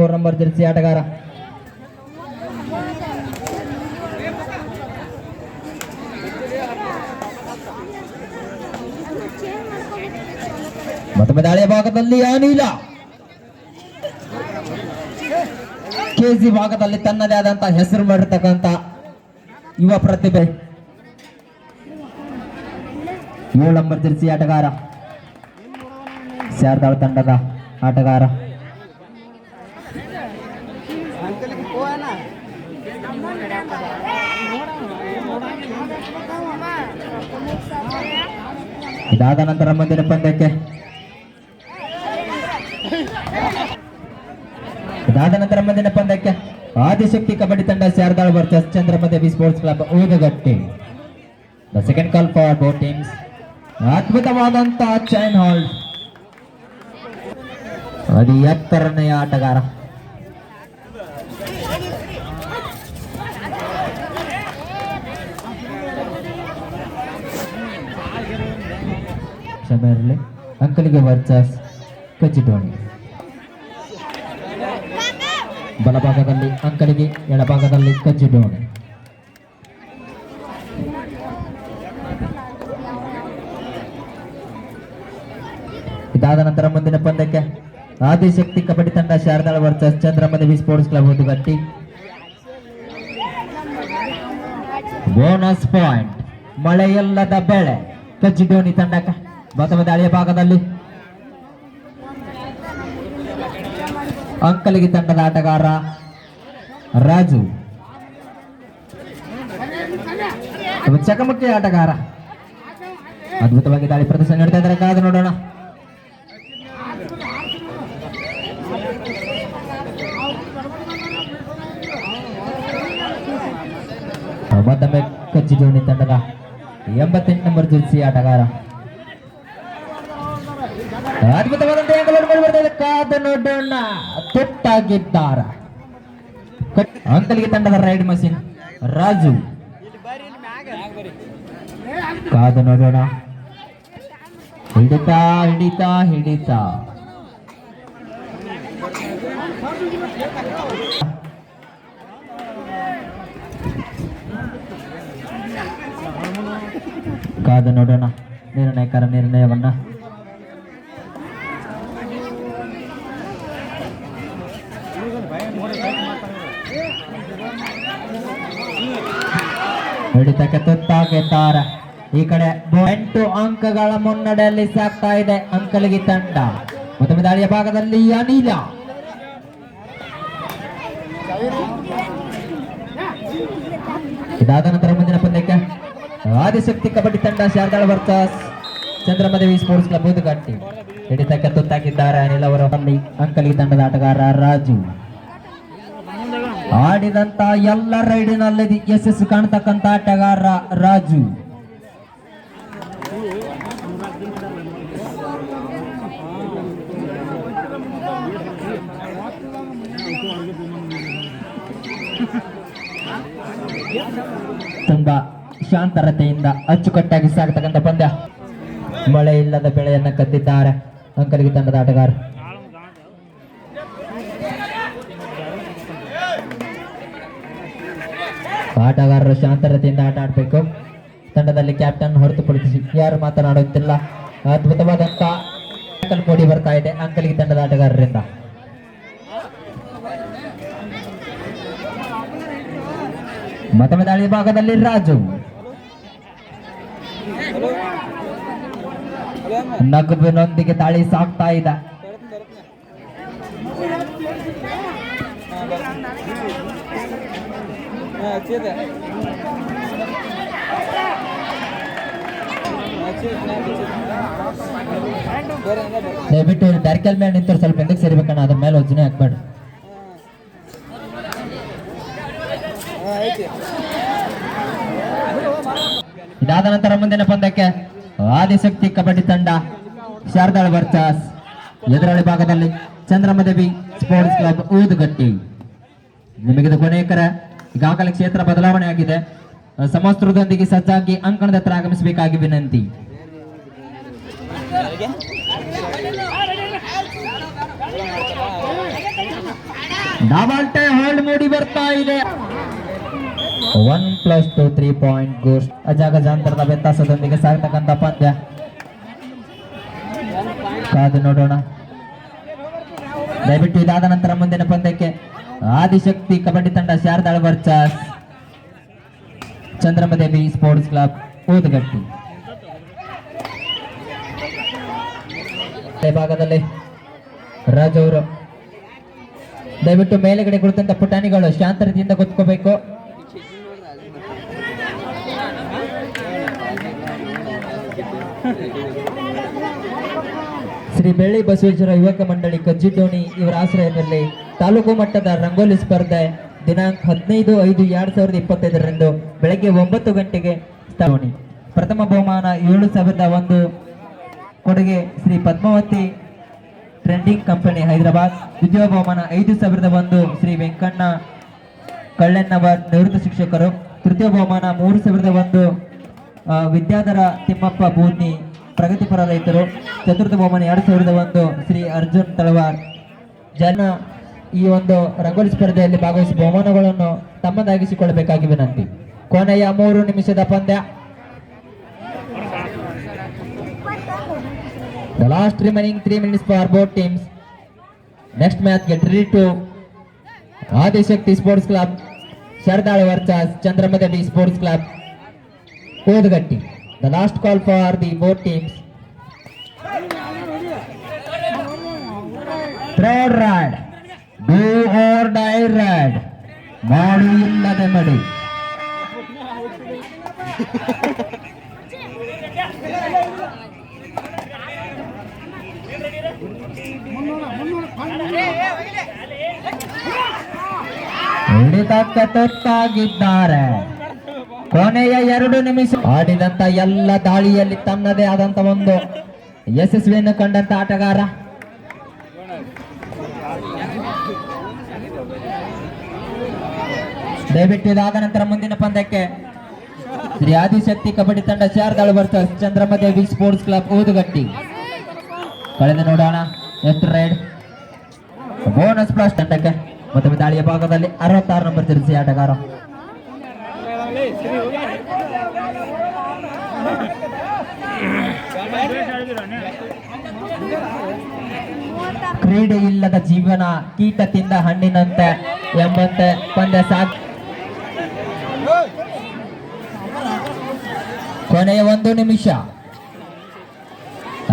ಮೂರು number Jersey ಆಟಗಾರ. ಮತ್ತೊಮ್ಮೆ ದಾಳಿಯ ಭಾಗದಲ್ಲಿ ಅನಿಲ ಕೆಜಿ ಭಾಗದಲ್ಲಿ ತನ್ನದೇ ಆದಂತ ಹೆಸರು ಮಾಡಿರ್ತಕ್ಕಂತ ಯುವ ಪ್ರತಿಭೆ. ಏಳು ನಂಬರ್ ಜೆರ್ಸಿ ಆಟಗಾರ. ಶಾರದಾಳ ತಂಡದ ಆಟಗಾರ. ಇದಾದ ನಂತರ ಮುಂದಿನ ಪಂದ್ಯಕ್ಕೆ ಇದಾದ ನಂತರ ಮುಂದಿನ ಪಂದ್ಯಕ್ಕೆ ಆದಿಶಕ್ತಿ ಕಬಡ್ಡಿ ತಂಡ Sharadal versus Chandramadevi sports club Udagatti the second call for both teams ಅದ್ಭುತವಾದಂತ chain hold ಅದು ಎತ್ತರನೆಯ ಆಟಗಾರ ಕ್ಷಮೆ ಇರಲಿ ಅಂಕಲಿಗೆ ವರ್ಚಸ್ ಕಚ್ಚಿಟೋಣಿ ಬಲಭಾಗದಲ್ಲಿ ಅಂಕಲಿಗೆ ಎಡಭಾಗದಲ್ಲಿ ಕಚ್ಚಿಟೋಣಿ ಇದಾದ ನಂತರ ಮುಂದಿನ ಪಂದ್ಯಕ್ಕೆ ಆದಿಶಕ್ತಿ ಕಬಡ್ಡಿ ತಂಡ Sharadala versus Chandramadevi sports club Udgatti bonus point ಮಳೆಯಲ್ಲದ ಬೆಳೆ. ಕಜ್ಜಿಡೋಣಿ ತಂಡಕ್ಕೆ. ಬಸವ ದಾಳಿಯ ಭಾಗದಲ್ಲಿ. ಅಂಕಲಿಗೆ ತಂಡದ ಆಟಗಾರ ರಾಜು. ಚಕಮಕ್ಕಿ ಚಕಮಕಿ ಆಟಗಾರ. ಅದ್ಭುತವಾಗಿ ದಾಳಿ ಪ್ರದರ್ಶನ ನೀಡ್ತಾ ಇದ್ದಾರೆ. ಕಾದು ನೋಡೋಣ. ಮತ್ತೊಮ್ಮೆ ಜೋನಿ ತಂಡದ ಎಂಬತ್ತೆಂಟು ನಂಬರ್ ಜೆರ್ಸಿ ಆಟಗಾರ. ಅದ್ಭುತವಾದಂತ ಕಾದ ನೋಡೋಣ ತುಟ್ಟಾಗಿದ್ದಾರ ಅಂಕಲಿಗೆ ತಂಡದ ರೈಡ್ ಮಷಿನ್ ರಾಜು. ಕಾದ ನೋಡೋಣ ಹಿಡಿತಾ ಹಿಡಿತಾ ಹಿಡಿತಾ. ಕಾದ ನೋಡೋಣ ನಿರ್ಣಯಕರ ನಿರ್ಣಯವನ್ನ ಹಿಡಿತಕ್ಕೆ ತುತ್ತಾಗಿದ್ದಾರೆ. ಈ ಕಡೆ ಎಂಟು ಅಂಕಗಳ ಮುನ್ನಡೆಯಲ್ಲಿ ಸಾಕ್ತಾ ಇದೆ ಅಂಕಲಿಗೆ ತಂಡ. ಮೊದಲ ದಾಳಿಯ ಭಾಗದಲ್ಲಿ ಅನಿಲ. ಇದಾದ ನಂತರ ಮುಂದಿನ ಪಂದ್ಯಕ್ಕೆ ಆದಿಶಕ್ತಿ ಕಬಡ್ಡಿ ತಂಡ Sharadal versus Chandramadevi sports club, Budugatti. ಹಿಡಿತಕ್ಕೆ ತುತ್ತಾಗಿದ್ದಾರೆ ಅನಿಲ್ ಅವರ ಅಂಕಲಿಗಿ ತಂಡದ ಆಟಗಾರ ರಾಜು. ಆಡಿದಂತ ಎಲ್ಲ ರೈಡಿನಲ್ಲಿ ಯಶಸ್ಸು ಕಾಣ್ತಕ್ಕಂತ ಆಟಗಾರ ರಾಜು. ತುಂಬಾ ಶಾಂತರತೆಯಿಂದ ಅಚ್ಚುಕಟ್ಟಾಗಿ ಸಾಗತಕ್ಕಂತ ಪಂದ್ಯ. ಮಳೆ ಇಲ್ಲದ ಬೆಳೆಯನ್ನ ಕದ್ದಿದ್ದಾರೆ ಅಂಕಲಿಗೆ ತಂಡದ ಆಟಗಾರ. ಶಾಂತರತೆಯಿಂದ ಆಟ ಆಡಬೇಕು. ತಂಡದಲ್ಲಿ ಕ್ಯಾಪ್ಟನ್ ಹೊರತುಪಡಿಸಿ ಯಾರು ಮಾತನಾಡುತ್ತಿಲ್ಲ. ಅದ್ಭುತವಾದಂತ ಅಂಕಲ್ ಮೂಡಿ ಬರ್ತಾ ಇದೆ, ಅಂಕಲ್ಗೆ ತಂಡದ ಆಟಗಾರರಿಂದ. ದಾಳಿ ಭಾಗದಲ್ಲಿ ರಾಜು. ನಗುವಿನೊಂದಿಗೆ ದಾಳಿ ಸಾಕ್ತಾ ಇದೆ ದಯವಿಟ್ಟು ಬ್ಯಾರ್ಕೆಲ್ ಮೇಲೆ ನಿಂತರು ಸ್ವಲ್ಪ ಹಿಂದಕ್ಕೆ ಸರಿಬೇಕಣ್ಣ ಅದ್ರ ಮೇಲೆ ಒಜ್ಜನೆ ಹಾಕ್ಬೇಡ್ರಿ ಇದಾದ ನಂತರ ಮುಂದಿನ ಪಂದ್ಯಕ್ಕೆ ಆದಿಶಕ್ತಿ ಕಬಡ್ಡಿ ತಂಡ ಶಾರದಾಳ್ ವರ್ಚಸ್ ಎದುರಾಳಿ ಭಾಗದಲ್ಲಿ ಚಂದ್ರಮದೇವಿ ಸ್ಪೋರ್ಟ್ಸ್ ಕ್ಲಬ್ ಊದುಗಟ್ಟಿ. ನಿಮಗಿದು ಕೊನೆಯಕರ ಈಗಾಗಲೇ ಕ್ಷೇತ್ರ ಬದಲಾವಣೆ ಆಗಿದೆ. ಸಮಸ್ತ್ರದೊಂದಿಗೆ ಸಜ್ಜಾಗಿ ಅಂಕಣದ ಹತ್ರ ಆಗಮಿಸಬೇಕಾಗಿ ವಿನಂತಿ. ಡಬಲ್ ಹೋಲ್ಡ್ ಮೂಡಿ ಬರ್ತಾ ಇದೆ. One plus two three point ghost ಅಜಾಗಜಾಂತರದ ವ್ಯತ್ಯಾಸದೊಂದಿಗೆ ಸಾಗತಕ್ಕಂಥ ಪಂದ್ಯ. ಕಾದು ನೋಡೋಣ. ದಯವಿಟ್ಟು ಇದಾದ ನಂತರ ಮುಂದಿನ ಪಂದ್ಯಕ್ಕೆ ಆದಿಶಕ್ತಿ ಕಬಡ್ಡಿ ತಂಡ ಶಾರದಾಳ ವರ್ಚಸ್ ಚಂದ್ರಮದೇವಿ ಸ್ಪೋರ್ಟ್ಸ್ ಕ್ಲಬ್ ಓದುಗಟ್ಟಿ. ಭಾಗದಲ್ಲಿ ರಾಜ ಅವರು ದಯವಿಟ್ಟು ಮೇಲೆಗಡೆ ಕುಳಿತಂತ ಪುಟಾಣಿಗಳು ಶಾಂತ ರೀತಿಯಿಂದ ಕೂತ್ಕೋಬೇಕು. ಶ್ರೀ ಬೆಳ್ಳಿ ಬಸವೇಶ್ವರ ಯುವಕ ಮಂಡಳಿ ಕಜ್ಜಿಡೋಣಿ ಇವರ ಆಶ್ರಯದಲ್ಲಿ ತಾಲೂಕು ಮಟ್ಟದ ರಂಗೋಲಿ ಸ್ಪರ್ಧೆ ದಿನಾಂಕ ಹದಿನೈದು ಐದು ಎರಡ್ ಸಾವಿರದ ಇಪ್ಪತ್ತೈದರಂದು ಬೆಳಗ್ಗೆ ಒಂಬತ್ತು ಗಂಟೆಗೆ ಸ್ಥಾಪನೆ. ಪ್ರಥಮ ಬಹುಮಾನ ಏಳು ಸಾವಿರದ ಒಂದು ಕೊಡುಗೆ ಶ್ರೀ ಪದ್ಮಾವತಿ ಟ್ರೆಂಡಿಂಗ್ ಕಂಪನಿ ಹೈದರಾಬಾದ್. ದ್ವಿತೀಯ ಬಹುಮಾನ ಐದು ಸಾವಿರದ ಒಂದು ಶ್ರೀ ವೆಂಕಣ್ಣ ಕಳ್ಳೆನ್ನವರ್ ನಿವೃತ್ತ ಶಿಕ್ಷಕರು. ತೃತೀಯ ಬಹುಮಾನ ಮೂರು ಸಾವಿರದ ಒಂದು ವಿದ್ಯಾಧರ ತಿಮ್ಮಪ್ಪ ಬೂದ್ನಿ ಪ್ರಗತಿಪರ ರೈತರು ಚತುರ್ಥ ಬಹುಮಾನ ಎರಡು ಸಾವಿರದ ಒಂದು ಶ್ರೀ ಅರ್ಜುನ್ ತಳವಾರ್. ಜನ ಈ ಒಂದು ರಂಗೋಲಿ ಸ್ಪರ್ಧೆಯಲ್ಲಿ ಭಾಗವಹಿಸಿ ಬಹುಮಾನಗಳನ್ನು ತಮ್ಮದಾಗಿಸಿಕೊಳ್ಳಬೇಕಾಗಿ ವಿನಂತಿ. ಕೊನೆಯ ಮೂರು ನಿಮಿಷದ ಪಂದ್ಯ. Last remaining three minutes for both teams next ಮ್ಯಾಚ್ಗೆ three to Adishakti sports club Sharadala versus Chandramadaddi sports club Odugatti The last call for the both teams. Third ride. Do or die ride. ಮಾಡು ಇಲ್ಲದೆ ಮಡಿ ಹಿಡಿತಕ್ಕೆ ತುತ್ತಾಗಿದ್ದಾರೆ ಕೊನೆಯ ಎರಡು ನಿಮಿಷ. ಆಡಿದಂತ ಎಲ್ಲ ದಾಳಿಯಲ್ಲಿ ತನ್ನದೇ ಆದಂತ ಒಂದು ಯಶಸ್ವಿಯನ್ನು ಕಂಡಂತ ಆಟಗಾರ. ದಯವಿಟ್ಟು ಇದಾದ ನಂತರ ಮುಂದಿನ ಪಂದ್ಯಕ್ಕೆ. ಶ್ರೀ ಆದಿಶಕ್ತಿ ಕಬಡ್ಡಿ ತಂಡ Sharadal versus Chandramadevi sports club Udugatti ಕಳೆದ ನೋಡೋಣ ಎಷ್ಟು ರೈಡ್ ಬೋನಸ್ ಪ್ಲಸ್ ತಂಡಕ್ಕೆ. ಮತ್ತೊಮ್ಮೆ ದಾಳಿಯ ಭಾಗದಲ್ಲಿ ಅರವತ್ತಾರು ನಂಬರ್ ತಿಳಿಸಿ ಆಟಗಾರ. ಕ್ರೀಡೆ ಇಲ್ಲದ ಜೀವನ ಕೀಟ ತಿಂದ ಹಣ್ಣಿನಂತೆ ಎಂಬಂತೆ ಪಂದ್ಯ ಸಾಕ್ ಕೊನೆಯ ಒಂದು ನಿಮಿಷ.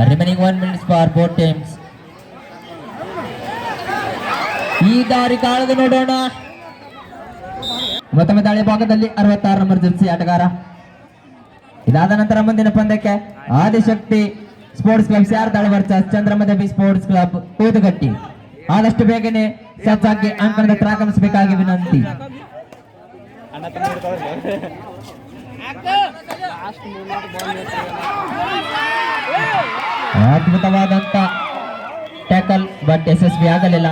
Remaining one minutes for both teams ಈ ದಾರಿ ಕಾಳದು ನೋಡೋಣ. ಮತ್ತೊಮ್ಮೆ ದಾಳಿ ಭಾಗದಲ್ಲಿ ಅರವತ್ತಾರು ನಂಬರ್ ಜರ್ಸಿ ಆಟಗಾರ. ಇದಾದ ನಂತರ ಮುಂದಿನ ಪಂದ್ಯಕ್ಕೆ Adishakti sports club Sharadala versus Chandramadevi sports club Udugatti ಆದಷ್ಟು ಬೇಗನೆ ಸಜ್ಜಾಗಿ ಅಂಕಣದ ಹತ್ರ ಆಗಮಿಸಬೇಕಾಗಿ ವಿನಂತಿ. ಅದ್ಭುತವಾದಂತ ಟ್ಯಾಕಲ್ ಬಟ್ ಯಶಸ್ವಿ ಆಗಲಿಲ್ಲ